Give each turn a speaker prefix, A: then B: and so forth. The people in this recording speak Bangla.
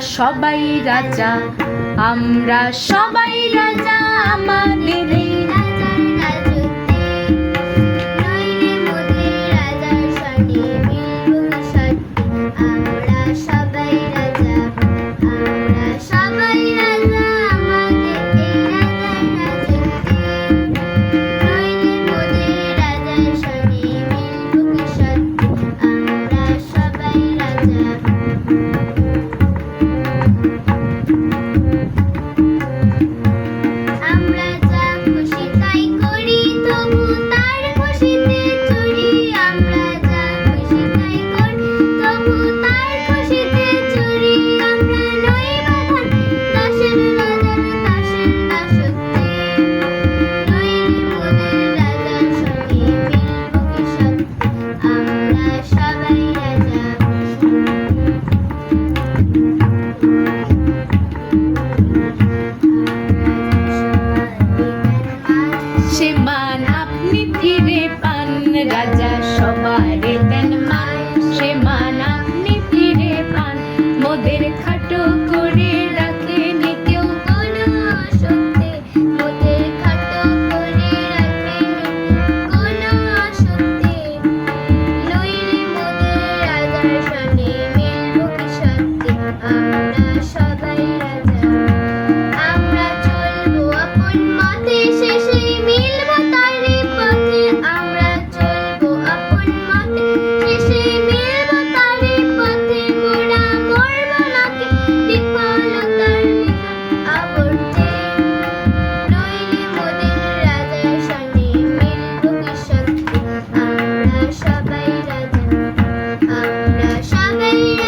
A: সবাই রাজা আমরা সবাই রাজা। সে মান আপনি ফিরে পান রাজা সবার দেন
B: Thank you.